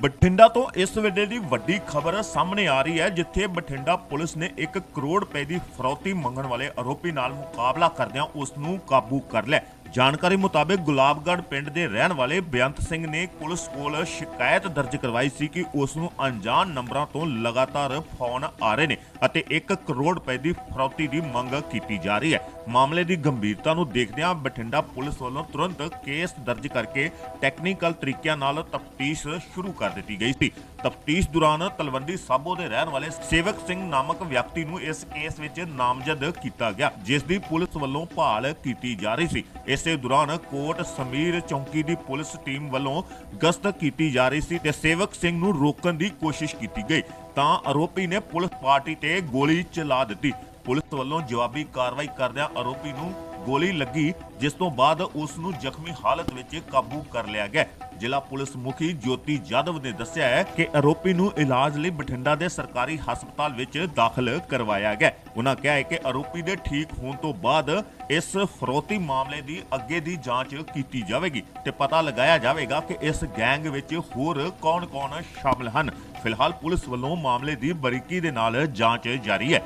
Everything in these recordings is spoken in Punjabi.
ਬਠਿੰਡਾ ਤੋਂ ਇਸ ਵੇਲੇ ਦੀ ਵੱਡੀ ਖਬਰ ਸਾਹਮਣੇ ਆ ਰਹੀ ਹੈ, ਜਿੱਥੇ ਬਠਿੰਡਾ ਪੁਲਿਸ ਨੇ 1 ਕਰੋੜ ਰੁਪਏ ਦੀ ਫਰੌਤੀ ਮੰਗਣ ਵਾਲੇ ਆਰੋਪੀ ਨਾਲ ਮੁਕਾਬਲਾ ਕਰਦਿਆਂ ਉਸ ਨੂੰ ਕਾਬੂ ਕਰ ਲਿਆ। ਜਾਣਕਾਰੀ ਮੁਤਾਬਕ ਗੁਲਾਬਗੜ੍ਹ ਪਿੰਡ ਦੇ ਰਹਿਣ ਵਾਲੇ ਬੇਅੰਤ ਸਿੰਘ ਨੇ ਪੁਲਿਸ ਕੋਲ ਸ਼ਿਕਾਇਤ ਦਰਜ ਕਰਵਾਈ ਸੀ ਕਿ ਉਸ ਨੂੰ ਅਣਜਾਣ ਨੰਬਰਾਂ ਤੋਂ ਲਗਾਤਾਰ ਫੋਨ ਆ ਰਹੇ ਨੇ ਅਤੇ 1 ਕਰੋੜ ਰੁਪਏ ਦੀ ਫਰੌਤੀ ਦੀ ਮੰਗ ਕੀਤੀ ਜਾ ਰਹੀ ਹੈ। ਮਾਮਲੇ ਦੀ ਗੰਭੀਰਤਾ ਨੂੰ ਦੇਖਦਿਆਂ ਬਠਿੰਡਾ ਪੁਲਿਸ ਵੱਲੋਂ ਤੁਰੰਤ ਕੇਸ ਦਰਜ ਕਰਕੇ ਟੈਕਨੀਕਲ ਤਰੀਕਿਆਂ ਨਾਲ ਤਫਤੀਸ਼ ਸ਼ੁਰੂ ਕਰ ਦਿੱਤੀ ਗਈ ਸੀ। ਤਫਤੀਸ਼ ਦੌਰਾਨ ਤਲਵੰਡੀ ਸਾਬੋ ਦੇ ਰਹਿਣ ਵਾਲੇ ਸੇਵਕ ਸਿੰਘ ਨਾਮਕ ਵਿਅਕਤੀ ਨੂੰ ਇਸ ਕੇਸ ਵਿੱਚ ਨਾਮਜ਼ਦ ਕੀਤਾ ਗਿਆ, ਜਿਸ ਦੀ ਪੁਲਿਸ ਵੱਲੋਂ ਭਾਲ ਕੀਤੀ ਜਾ ਰਹੀ ਸੀ। ਇਸੇ ਦੌਰਾਨ ਕੋਟ ਸਮੀਰ ਚੌਂਕੀ ਦੀ ਪੁਲਿਸ ਟੀਮ ਵੱਲੋਂ ਗਸ਼ਤ ਕੀਤੀ ਜਾ ਰਹੀ ਸੀ ਤੇ ਸੇਵਕ ਸਿੰਘ ਨੂੰ ਰੋਕਣ ਦੀ ਕੋਸ਼ਿਸ਼ ਕੀਤੀ ਗਈ। ਤਾਂ ਆਰੋਪੀ ਨੇ ਪੁਲਿਸ ਪਾਰਟੀ ਤੇ ਗੋਲੀ ਚਲਾ ਦਿੱਤੀ। ਪੁਲਿਸ ਵੱਲੋਂ ਜਵਾਬੀ ਕਾਰਵਾਈ ਕਰਦਿਆਂ ਆਰੋਪੀ ਨੂੰ ਗੋਲੀ ਲੱਗੀ, ਜਿਸ ਤੋਂ ਬਾਅਦ ਉਸ ਨੂੰ ਜ਼ਖਮੀ ਹਾਲਤ ਵਿੱਚ ਕਾਬੂ ਕਰ ਲਿਆ ਗਿਆ। ਜ਼ਿਲ੍ਹਾ ਪੁਲਿਸ ਮੁਖੀ ਜੋਤੀ ਜਾਦਵ ਨੇ ਦੱਸਿਆ ਹੈ ਕਿ ਆਰੋਪੀ ਨੂੰ ਇਲਾਜ ਲਈ ਬਠਿੰਡਾ ਦੇ ਸਰਕਾਰੀ ਹਸਪਤਾਲ ਵਿੱਚ ਦਾਖਲ ਕਰਵਾਇਆ ਗਿਆ। ਉਹਨਾਂ ਕਿਹਾ ਹੈ ਕਿ ਆਰੋਪੀ ਦੇ ਠੀਕ ਹੋਣ ਤੋਂ ਬਾਅਦ ਇਸ ਫਰੋਤੀ ਮਾਮਲੇ ਦੀ ਅੱਗੇ ਦੀ ਜਾਂਚ ਕੀਤੀ ਜਾਵੇਗੀ ਤੇ ਪਤਾ ਲਗਾਇਆ ਜਾਵੇਗਾ ਕਿ ਇਸ ਗੈਂਗ ਵਿੱਚ ਹੋਰ ਕੌਣ-ਕੌਣ ਸ਼ਾਮਲ ਹਨ। ਫਿਲਹਾਲ ਪੁਲਿਸ ਵੱਲੋਂ ਮਾਮਲੇ ਦੀ ਬਰੀਕੀ ਦੇ ਨਾਲ ਜਾਂਚ ਜਾਰੀ ਹੈ।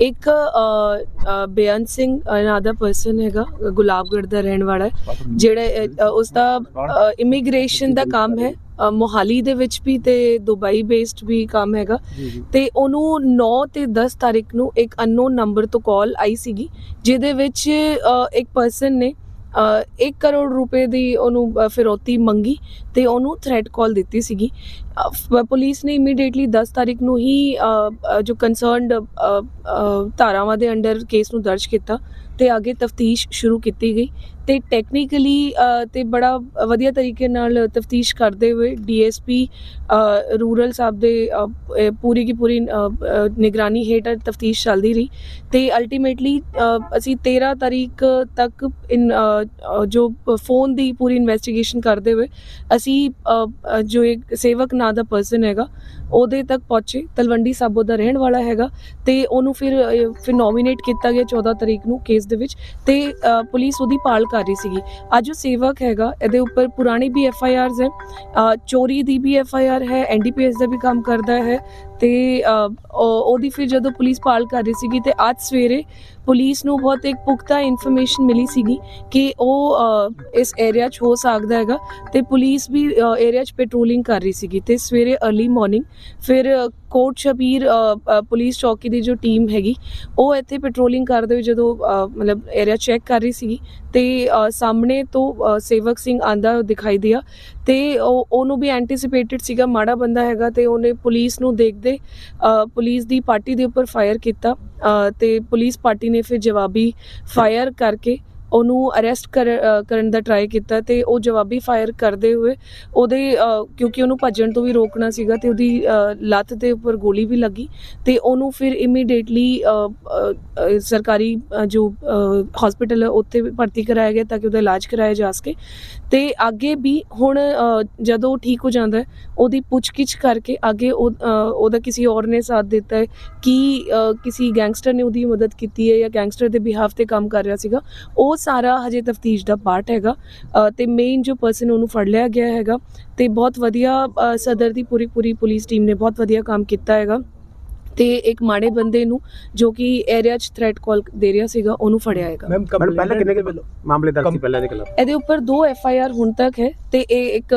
ਇੱਕ ਬੇਅੰਤ ਸਿੰਘ ਨਾਂ ਦਾ ਪਰਸਨ ਹੈਗਾ ਗੁਲਾਬਗੜ੍ਹ ਦਾ ਰਹਿਣ ਵਾਲਾ ਹੈ ਜਿਹੜਾ ਉਸ ਦਾ ਇਮੀਗ੍ਰੇਸ਼ਨ ਦਾ ਕੰਮ ਹੈ ਮੋਹਾਲੀ ਦੇ ਵਿੱਚ ਵੀ ਤੇ ਦੁਬਈ ਬੇਸਡ ਵੀ ਕੰਮ ਹੈਗਾ ਤੇ ਉਹਨੂੰ 9 ਤੇ 10 ਤਾਰੀਖ ਨੂੰ ਇੱਕ ਅਨਨੋਨ ਨੰਬਰ ਤੋਂ ਕਾਲ ਆਈ ਸੀਗੀ ਜਿਹਦੇ ਵਿੱਚ ਇੱਕ ਪਰਸਨ ਨੇ 1 ਕਰੋੜ ਰੁਪਏ ਦੀ ਉਹਨੂੰ ਫਿਰੌਤੀ ਮੰਗੀ ਤੇ ਉਹਨੂੰ ਥ੍ਰੈਟ ਕਾਲ ਦਿੱਤੀ ਸੀਗੀ। ਪੁਲਿਸ ਨੇ ਇਮੀਡੀਏਟਲੀ 10 ਤਾਰੀਖ ਨੂੰ ਹੀ ਜੋ ਕੰਸਰਨਡ ਧਾਰਾਵਾਂ ਦੇ ਅੰਡਰ ਕੇਸ ਨੂੰ ਦਰਜ ਕੀਤਾ ਤੇ ਅੱਗੇ ਤਫਤੀਸ਼ ਸ਼ੁਰੂ ਕੀਤੀ ਗਈ। ਤੇ ਟੈਕਨੀਕਲੀ ਤੇ ਬੜਾ ਵਧੀਆ ਤਰੀਕੇ ਨਾਲ ਤਫਤੀਸ਼ ਕਰਦੇ ਹੋਏ ਡੀਐਸਪੀ ਰੂਰਲ ਸਾਹਿਬ ਦੇ ਪੂਰੀ ਕੀ ਪੂਰੀ ਨਿਗਰਾਨੀ ਹੇਠ ਤਫਤੀਸ਼ ਚੱਲਦੀ ਰਹੀ। ਤੇ ਅਲਟੀਮੇਟਲੀ ਅਸੀਂ 13 ਤਾਰੀਖ ਤੱਕ ਇਨ ਜੋ ਫੋਨ ਦੀ ਪੂਰੀ ਇਨਵੈਸਟੀਗੇਸ਼ਨ ਕਰਦੇ ਹੋਏ ਅਸੀਂ ਜੋ ਇੱਕ ਸੇਵਕ ਨਾਂ ਦਾ ਪਰਸਨ ਹੈਗਾ, ਉਹਦੇ ਤੱਕ ਪਹੁੰਚੇ। ਤਲਵੰਡੀ ਸਾਬੋ ਦਾ ਰਹਿਣ ਵਾਲਾ ਹੈਗਾ ਤੇ ਉਹਨੂੰ ਫਿਰ ਫਿਰ ਨੋਮੀਨੇਟ ਕੀਤਾ ਗਿਆ 14 ਤਰੀਕ ਨੂੰ ਕੇਸ ਦੇ ਵਿੱਚ। ਤੇ ਪੁਲਿਸ ਉਹਦੀ ਭਾਲ ਕਰ ਰਹੀ ਸੀਗੀ। ਅੱਜ ਉਹ ਸੇਵਕ ਹੈਗਾ ਇਹਦੇ ਉੱਪਰ ਪੁਰਾਣੀ ਵੀ ਐਫ ਆਈ ਆਰਸ ਹੈ ਅ, ਚੋਰੀ ਦੀ ਵੀ ਐਫ ਆਈ ਆਰ ਹੈ ਐਨ ਡੀ ਪੀ ਐਸ ਦਾ ਵੀ ਕੰਮ ਕਰਦਾ ਹੈ ਤੇ ਉਹ- ਉਹਦੀ ਫਿਰ ਜਦੋਂ ਪੁਲਿਸ ਭਾਲ ਕਰ ਰਹੀ ਸੀਗੀ ਤੇ ਅੱਜ ਸਵੇਰੇ ਪੁਲਿਸ ਨੂੰ ਬਹੁਤ ਇੱਕ ਪੁਖਤਾ ਇਨਫੋਰਮੇਸ਼ਨ ਮਿਲੀ ਸੀਗੀ ਕਿ ਉਹ ਇਸ ਏਰੀਆ 'ਚ ਹੋ ਸਕਦਾ ਹੈਗਾ ਤੇ ਪੁਲਿਸ ਵੀ ਏਰੀਆ 'ਚ ਪੈਟਰੋਲਿੰਗ ਕਰ ਰਹੀ ਸੀਗੀ ਤੇ ਸਵੇਰੇ अर्ਲੀ ਮਾਰਨਿੰਗ ਫਿਰ ਕੋਟ ਸ਼ਬੀਰ ਪੁਲਿਸ ਚੌਕੀ ਦੀ ਜੋ ਟੀਮ ਹੈਗੀ ਉਹ ਇੱਥੇ ਪੈਟਰੋਲਿੰਗ ਕਰਦੇ ਹੋਏ ਜਦੋਂ ਮਤਲਬ ਏਰੀਆ ਚੈੱਕ ਕਰ ਰਹੀ ਸੀਗੀ ਤੇ ਸਾਹਮਣੇ ਤੋਂ ਸੇਵਕ ਸਿੰਘ ਆਂਦਾ ਦਿਖਾਈ ਦਿਆ ਤੇ ਉਹ, ਉਹਨੂੰ ਵੀ ਐਂਟੀਸਿਪੇਟਡ ਸੀਗਾ ਮਾੜਾ ਬੰਦਾ ਹੈਗਾ ਤੇ ਉਹਨੇ ਪੁਲਿਸ ਨੂੰ ਦੇਖ ਅ, ਪੁਲਿਸ ਦੀ ਪਾਰਟੀ ਦੇ ਉੱਪਰ ਫਾਇਰ ਕੀਤਾ। ਅ, ਤੇ ਪੁਲਿਸ ਪਾਰਟੀ ਨੇ ਫਿਰ ਜਵਾਬੀ ਫਾਇਰ ਕਰਕੇ ਉਹਨੂੰ ਅਰੈਸਟ ਕਰਨ ਦਾ ਟਰਾਈ ਕੀਤਾ ਤੇ ਉਹ ਜਵਾਬੀ ਫਾਇਰ ਕਰਦੇ ਹੋਏ ਉਹਦੇ ਕਿਉਂਕਿ ਉਹਨੂੰ ਭੱਜਣ ਤੋਂ ਵੀ ਰੋਕਣਾ ਸੀਗਾ ਤੇ ਉਹਦੀ ਲੱਤ ਦੇ ਉੱਪਰ ਗੋਲੀ ਵੀ ਲੱਗੀ ਤੇ ਉਹਨੂੰ ਫਿਰ ਇਮੀਡੀਏਟਲੀ ਸਰਕਾਰੀ ਜੋ ਹਸਪੀਟਲ ਹੈ ਉੱਥੇ ਵੀ ਭਰਤੀ ਕਰਾਇਆ ਗਿਆ ਤਾਂ ਕਿ ਉਹਦਾ ਇਲਾਜ ਕਰਾਇਆ ਜਾ ਸਕੇ ਤੇ ਅੱਗੇ ਵੀ ਹੁਣ ਜਦੋਂ ਉਹ ਠੀਕ ਹੋ ਜਾਂਦਾ ਹੈ ਉਹਦੀ ਪੁੱਛਗਿੱਛ ਕਰਕੇ ਅੱਗੇ ਉਹ, ਉਹਦਾ ਕਿਸੇ ਔਰ ਨੇ ਸਾਥ ਦਿੱਤਾ ਹੈ ਕਿ ਕਿਸੇ ਗੈਂਗਸਟਰ ਨੇ ਉਹਦੀ ਮਦਦ ਕੀਤੀ ਹੈ ਜਾਂ ਗੈਂਗਸਟਰ ਦੇ ਬਿਹਾਫ ਤੇ ਕੰਮ ਕਰ ਰਿਹਾ ਸੀਗਾ ਉਹ ਸਾਰਾ ਹਜੇ ਤਫਤੀਸ਼ ਦਾ ਪਾਰਟ ਹੈਗਾ। ਤੇ ਮੇਨ ਜੋ ਪਰਸਨ ਉਹਨੂੰ ਫੜ ਲਿਆ ਗਿਆ ਹੈਗਾ ਤੇ ਬਹੁਤ ਵਧੀਆ ਸਦਰ ਦੀ ਪੂਰੀ ਪੂਰੀ ਪੁਲਿਸ ਟੀਮ ਨੇ ਬਹੁਤ ਵਧੀਆ ਕੰਮ ਕੀਤਾ ਹੈਗਾ। ਤੇ ਇੱਕ ਮਾੜੇ ਬੰਦੇ ਨੂੰ ਜੋ ਕਿ ਏਰੀਆ 'ਚ ਥ੍ਰੈਟ ਕਾਲ ਦੇ ਰਿਹਾ ਸੀਗਾ ਉਹਨੂੰ ਫੜਿਆ ਹੈਗਾ। ਮੈਮ ਪਹਿਲਾਂ ਕਿੰਨੇ ਕੁ ਮਾਮਲੇ ਦਰਜ ਸੀ ਪਹਿਲਾਂ ਦੇ ਖਿਲਾਫ? ਇਹਦੇ ਉੱਪਰ ਦੋ ਐਫ ਆਈ ਆਰ ਹੁਣ ਤੱਕ ਹੈ ਤੇ ਇਹ ਇੱਕ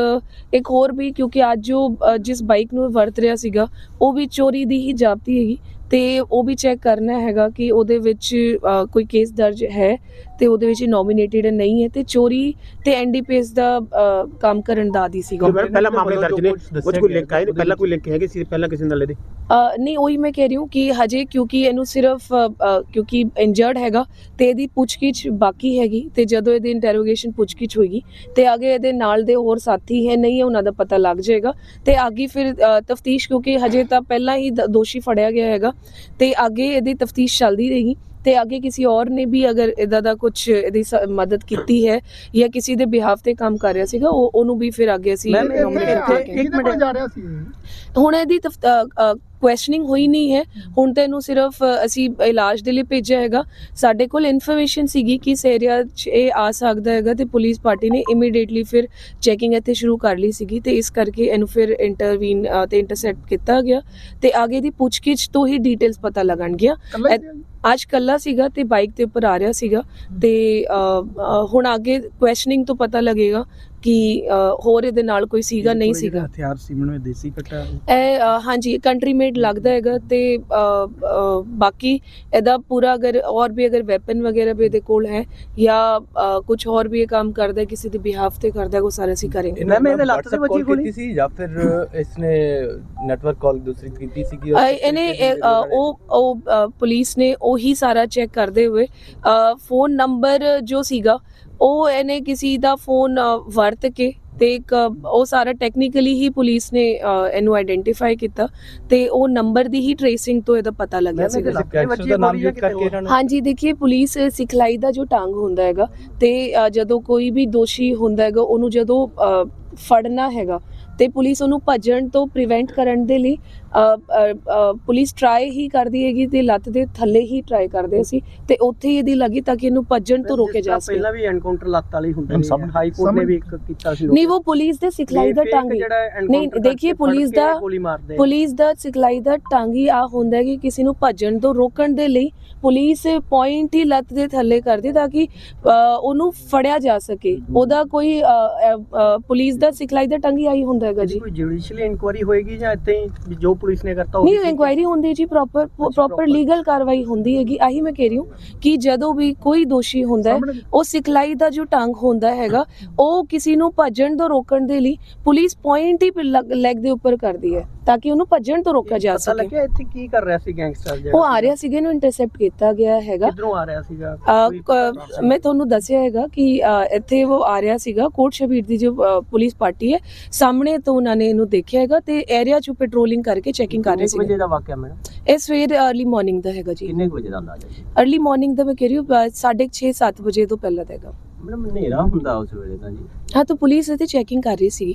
ਇੱਕ ਹੋਰ ਵੀ ਕਿਉਂਕਿ ਅੱਜ ਜੋ ਜਿਸ ਬਾਈਕ ਨੂੰ ਵਰਤ ਰਿਹਾ ਸੀਗਾ ਉਹ ਵੀ ਚੋਰੀ ਦੀ ਹੀ ਜਾਪਤੀ ਹੈਗੀ। ਤੇ ਉਹ ਵੀ ਚੈੱਕ ਕਰਨਾ ਹੈਗਾ ਕਿ ਉਹਦੇ ਵਿੱਚ ਕੋਈ ਕੇਸ ਦਰਜ ਹੈ ਤੇ ਉਹਦੇ ਵਿੱਚ ਨੋਮੀਨੇਟਡ ਨਹੀਂ ਹੈ ਤੇ ਚੋਰੀ ਤੇ ਐਨਡੀਪੀਐਸ ਦਾ ਕੰਮ ਕਰਨ ਦਾ ਆਦੀ ਸੀਗਾ। ਪਹਿਲਾਂ ਮਾਮਲੇ ਦਰਜ ਨੇ। ਉਹ ਕੋਈ ਲਿੰਕ ਆਏ ਨੇ? ਪਹਿਲਾਂ ਕੋਈ ਲਿੰਕ ਹੈਗੀ ਸੀ? ਪਹਿਲਾਂ ਕਿਸੇ ਨਾਲ ਇਹਦੇ? ਨਹੀਂ ਉਹੀ ਮੈਂ ਕਹਿ ਰਹੀ ਹਾਂ ਕਿ ਹਜੇ ਕਿਉਂਕਿ ਇਹਨੂੰ ਸਿਰਫ ਕਿਉਂਕਿ ਇੰਜਰਡ ਹੈਗਾ ਤੇ ਇਹਦੀ ਪੁੱਛਗਿੱਛ ਬਾਕੀ ਹੈਗੀ ਤੇ ਜਦੋਂ ਇਹਦੀ ਇੰਟਰੋਗੇਸ਼ਨ ਪੁੱਛਗਿੱਛ ਹੋਏਗੀ ਤੇ ਅੱਗੇ ਇਹਦੇ ਨਾਲ ਦੇ ਹੋਰ ਸਾਥੀ ਹੈ ਨਹੀਂ ਹੈ ਉਹਨਾਂ ਦਾ ਪਤਾ ਲੱਗ ਜਾਏਗਾ ਤੇ ਅੱਗੇ ਫਿਰ ਤਫਤੀਸ਼ ਕਿਉਂਕਿ ਹਜੇ ਤਾਂ ਪਹਿਲਾਂ ਹੀ ਦੋਸ਼ੀ ਫੜਿਆ ਗਿਆ ਹੈਗਾ ਤੇ ਅੱਗੇ ਇਹਦੀ ਤਫਤੀਸ਼ ਚੱਲਦੀ ਰਹੇਗੀ ਤੇ ਅੱਗੇ ਕਿਸੇ ਔਰ ਨੇ ਵੀ ਅਗਰ ਇਦਾਂ ਦਾ ਕੁਝ ਇਹਦੀ ਮਦਦ ਕੀਤੀ ਹੈ ਜਾਂ ਕਿਸੇ ਦੇ ਬਿਹਾਫ ਤੇ ਕੰਮ ਕਰ ਰਿਹਾ ਸੀਗਾ ਉਹ ਉਹਨੂੰ ਵੀ ਫਿਰ ਅੱਗੇ ਅਸੀਂ ਹੁਣ ਇਹਦੀ ਕੁਐਸਚਨਿੰਗ ਹੋਈ ਨਹੀਂ ਹੈ। ਹੁਣ ਤਾਂ ਇਹਨੂੰ ਸਿਰਫ ਅਸੀਂ ਇਲਾਜ ਦੇ ਲਈ ਭੇਜਿਆ ਹੈਗਾ। ਸਾਡੇ ਕੋਲ ਇਨਫੋਰਮੇਸ਼ਨ ਸੀਗੀ ਕਿ ਇਸ ਏਰੀਆ 'ਚ ਇਹ ਆ ਸਕਦਾ ਹੈਗਾ ਤੇ ਪੁਲਿਸ ਪਾਰਟੀ ਨੇ ਇਮੀਡੀਏਟਲੀ ਫਿਰ ਚੈਕਿੰਗ ਇੱਥੇ ਸ਼ੁਰੂ ਕਰ ਲਈ ਸੀਗੀ ਤੇ ਇਸ ਕਰਕੇ ਇਹਨੂੰ ਫਿਰ ਇੰਟਰਵੀਨ ਤੇ ਇੰਟਰਸੈਪਟ ਕੀਤਾ ਗਿਆ। ਤੇ ਅੱਗੇ ਦੀ ਪੁੱਛਗਿੱਛ ਤੋਂ ਹੀ ਡਿਟੇਲਸ ਪਤਾ ਲੱਗਣਗੀਆਂ ਅੱਜ ਕੱਲਾ ਸੀਗਾ ਤੇ ਬਾਈਕ ਦੇ ਉੱਪਰ ਆ ਰਿਹਾ ਸੀਗਾ। ਤੇ ਹੁਣ ਅੱਗੇ ਕੁਐਸਚਨਿੰਗ ਤੋਂ ਪਤਾ ਲੱਗੇਗਾ ਕਿ ਹੋਰ ਇਹਦੇ ਨਾਲ ਕੋਈ ਸੀਗਾ ਨਹੀਂ ਸੀਗਾ। ਹਥਿਆਰ ਸੀਮਨ ਵਿੱਚ ਦੇਸੀ ਕੱਟਾ। ਇਹ ਹਾਂਜੀ ਕੰਟਰੀ ਮੇਡ ਲੱਗਦਾ ਹੈਗਾ ਤੇ ਬਾਕੀ ਇਹਦਾ ਪੂਰਾ ਅਗਰ ਔਰ ਵੀ ਅਗਰ ਵੈਪਨ ਵਗੈਰਾ ਵੀ ਇਹਦੇ ਕੋਲ ਹੈ ਜਾਂ ਕੁਝ ਹੋਰ ਵੀ ਇਹ ਕੰਮ ਕਰਦਾ ਹੈ ਕਿਸੇ ਦੇ ਬਿਹਾਫ ਤੇ ਕਰਦਾ ਹੈ ਉਹ ਸਾਰਾ ਅਸੀਂ ਕਰਾਂਗੇ। ਮੈਮ, ਇਹਦੇ ਲੱਤ ਤੇ ਵੱਜੀ ਗੋਲੀ? ਕੀਤੀ ਸੀ ਜਾਂ ਫਿਰ ਇਸਨੇ ਨੈਟਵਰਕ ਕਾਲ ਦੂਸਰੀ ਕੀਤੀ ਸੀ ਕਿ ਇਹਨੇ ਉਹ ਉਹ ਪੁਲਿਸ ਨੇ ਉਹੀ ਸਾਰਾ ਚੈੱਕ ਕਰਦੇ ਹੋਏ ਫੋਨ ਨੰਬਰ ਜੋ ਸੀਗਾ ਉਹ ਇਹਨੇ ਕਿਸੇ ਦਾ ਫੋਨ ਵਰਤ ਕੇ ਤੇ ਇੱਕ ਉਹ ਸਾਰਾ ਟੈਕਨੀਕਲੀ ਹੀ ਪੁਲਿਸ ਨੇ ਇਹਨੂੰ ਆਇਡੈਂਟੀਫਾਈ ਕੀਤਾ ਤੇ ਉਹ ਨੰਬਰ ਦੀ ਹੀ ਟ੍ਰੇਸਿੰਗ ਤੋਂ ਇਹਦਾ ਪਤਾ ਲੱਗਿਆ ਨੇ ਹਾਂਜੀ ਦੇਖੀਏ ਪੁਲਿਸ ਸਿਖਲਾਈ ਦਾ ਜੋ ਟੰਗ ਹੁੰਦਾ ਹੈਗਾ ਤੇ ਜਦੋਂ ਕੋਈ ਵੀ ਦੋਸ਼ੀ ਹੁੰਦਾ ਹੈਗਾ ਉਹਨੂੰ ਜਦੋਂ ਫੜਨਾ ਹੈਗਾ ਤੇ ਪੁਲਿਸ ਉਹਨੂੰ ਭੱਜਣ ਤੋਂ ਪ੍ਰੀਵੈਂਟ ਕਰਨ ਦੇ ਲਈ ਪੁਲਿਸ ਟਰਾਈ ਹੀ ਕਰਦੀ ਹੈਗੀ ਤੇ ਲੱਤ ਦੇ ਥੱਲੇ ਹੀ ਟਰਾਈ ਕਰਦੇ ਸੀ ਤੇ ਉੱਥੇ ਹੀ ਇਹਦੀ ਲੱਗੀ ਤਾਂ ਕਿ ਇਹਨੂੰ ਭੱਜਣ ਤੋਂ ਰੋਕੇ ਜਾ ਸਕੇ। ਪਹਿਲਾਂ ਵੀ ਐਨਕਾਊਂਟਰ ਲੱਤ ਵਾਲੀ ਹੁੰਦੇ ਨੇ ਹਾਈ ਕੋਰਟ ਨੇ ਵੀ ਇੱਕ ਕੀਤਾ ਸੀ ਨਹੀਂ ਉਹ ਪੁਲਿਸ ਦੇ ਸਿਖਲਾਈ ਦਾ ਟੰਗ ਨਹੀਂ, ਦੇਖੀਏ ਪੁਲਿਸ ਦਾ-। ਪੁਲਿਸ ਦਾ ਸਿਖਲਾਈ ਦਾ ਟੰਗ ਹੀ ਆ ਹੁੰਦਾ ਹੈ ਕਿ ਕਿਸੇ ਨੂੰ ਭੱਜਣ ਤੋਂ ਰੋਕਣ ਦੇ ਲਈ ਪੁਲਿਸ ਪੁਆਇੰਟ ਹੀ ਲੱਤ ਦੇ ਥੱਲੇ ਕਰਦੀ ਤਾਂ ਕਿ ਉਹਨੂੰ ਫੜਿਆ ਜਾ ਸਕੇ। ਉਹਦਾ ਕੋਈ ਪੁਲਿਸ ਦਾ ਸਿਖਲਾਈ ਦਾ ਟੰਗ ਹੀ ਆਈ ਹੁੰਦਾ ਹੈਗਾ ਜੀ ਕੋਈ ਜੁਡੀਸ਼ੀਅਲ ਇਨਕੁਆਰੀ ਹੋਏਗੀ ਜਾਂ ਇੱਥੇ ਹੀ ਜੋ ਪੁਲਿਸ ਨੇ ਕਰਤਾ ਨਹੀਂ? ਇਨਕੁਆਇਰੀ ਹੁੰਦੀ ਜੀ ਪ੍ਰੋਪਰ ਪ੍ਰੋਪਰ। ਲੀਗਲ ਕਾਰਵਾਈ ਹੁੰਦੀ ਹੈਗੀ ਆਹੀ ਮੈਂ ਕਹਿ ਰਹੀ ਹਾਂ ਕਿ ਜਦੋਂ ਵੀ ਕੋਈ ਦੋਸ਼ੀ ਹੁੰਦਾ ਹੈ ਉਹ ਸਿਖਲਾਈ ਦਾ ਜੋ ਟੰਗ ਹੁੰਦਾ ਹੈਗਾ ਉਹ ਕਿਸੇ ਨੂੰ ਭੱਜਣ ਤੋਂ ਰੋਕਣ ਦੇ ਲਈ ਪੁਲਿਸ ਪੁਆਇੰਟ ਹੀ ਲੈਗ ਦੇ ਉੱਪਰ ਕਰਦੀ ਹੈ ਤਾਂ ਕਿ ਉਹਨੂੰ ਭੱਜਣ ਤੋਂ ਰੋਕਿਆ ਜਾ ਪਤਾ ਲੱਗਿਆ ਇੱਥੇ ਕੀ ਕਰ ਰਿਹਾ ਸੀ ਗੈਂਗਸਟਰ ਜਿਹੜਾ? ਉਹ ਆ ਰਿਹਾ ਸੀਗਾ ਇਹਨੂੰ ਇੰਟਰਸੈਪਟ ਕੀਤਾ ਗਿਆ ਹੈਗਾ। ਕਿੱਧਰੋਂ ਆ ਰਿਹਾ ਸੀਗਾ? ਮੈਂ ਤੁਹਾਨੂੰ ਦੱਸਿਆ ਹੈਗਾ ਕਿ ਇੱਥੇ ਉਹ ਆ ਰਿਹਾ ਸੀਗਾ ਕੋਟ ਸ਼ਬੀਰ ਦੀ ਜੋ ਪੁਲਿਸ ਪਾਰਟੀ ਹੈ ਸਾਹਮਣੇ ਤੋਂ ਉਹਨਾਂ ਨੇ ਇਹਨੂੰ ਦੇਖਿਆ ਹੈਗਾ ਤੇ ਏਰੀਆ 'ਚ ਪੈਟਰੋਲਿੰਗ ਕਰਕੇ ਚੈਕਿੰਗ ਕਰ ਰਹੇ ਕਿੰਨੇ ਵਜੇ ਦਾ ਵਾਕਿਆ ਮੈਡਮ? ਇਹ ਸਵੇਰ ਅਰਲੀ ਮਾਰਨਿੰਗ ਦਾ ਹੈਗਾ ਜੀ। ਕਿੰਨੇ ਵਜੇ ਦਾ ਅੰਦਾਜ਼ਾ ਜੀ? ਅਰਲੀ ਮਾਰਨਿੰਗ ਦਾ ਮੈਂ ਕਹਿ ਰਹੀ ਹਾਂ 6:30 7 ਵਜੇ ਤੋਂ ਪਹਿਲਾਂ ਦਾ ਹੈਗਾ। ਮੈਡਮ ਹਨੇਰਾ ਹੁੰਦਾ ਉਸ ਵੇਲੇ ਤਾਂ ਜੀ। ਹਾਂ ਤਾਂ ਪੁਲਿਸ ਇਹਤੇ ਚੈਕਿੰਗ ਕਰ ਰਹੀ ਸੀ।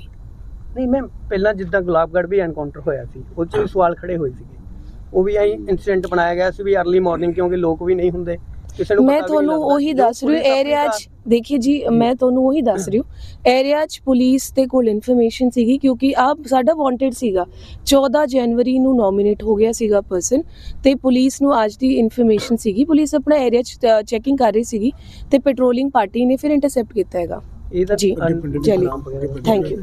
ਨਹੀਂ ਮੈਮ ਪਹਿਲਾਂ ਜਿੱਦਾਂ ਗੁਲਾਬਗੜ ਵੀ ਐਨਕਾਊਂਟਰ ਹੋਇਆ ਸੀ ਉਹ 'ਚ ਵੀ ਸਵਾਲ ਖੜੇ ਹੋਏ ਸੀਗੇ। ਉਹ ਵੀ ਐਂ ਇਨਸੀਡੈਂਟ ਬਣਾਇਆ ਗਿਆ ਸੀ ਵੀ अर्ਲੀ ਮਾਰਨਿੰਗ ਕਿਉਂਕਿ ਲੋਕ ਵੀ ਨਹੀਂ ਹੁੰਦੇ। ਮੈਂ ਤੁਹਾਨੂੰ ਉਹੀ ਦੱਸ ਰਹੀ ਹਾਂ ਏਰੀਆ 'ਚ ਦੇਖਿਏ ਜੀ ਮੈਂ ਤੁਹਾਨੂੰ ਉਹੀ ਦੱਸ ਰਹੀ ਹਾਂ। ਏਰੀਆ 'ਚ ਪੁਲਿਸ ਤੇ ਕੋਲ ਇਨਫੋਰਮੇਸ਼ਨ ਸੀਗੀ ਕਿਉਂਕਿ ਆਪ ਸਾਡਾ ਵਾਂਟਡ ਸੀਗਾ। 14 ਜਨਵਰੀ ਨੂੰ ਨੋਮੀਨੇਟ ਹੋ ਗਿਆ ਸੀਗਾ ਪਰਸਨ ਤੇ ਪੁਲਿਸ ਨੂੰ ਅੱਜ ਦੀ ਇਨਫੋਰਮੇਸ਼ਨ ਸੀਗੀ। ਪੁਲਿਸ ਆਪਣਾ ਏਰੀਆ 'ਚ ਚੈਕਿੰਗ ਕਰ ਰਹੀ ਸੀਗੀ ਤੇ ਪੈਟਰੋਲਿੰਗ ਪਾਰਟੀ ਨੇ ਫਿਰ ਇੰਟਰਸੈਪਟ ਕੀਤਾ ਹੈਗਾ। ਇਹ ਤਾਂ ਜੀ, ਚਲਿਏ। Thank you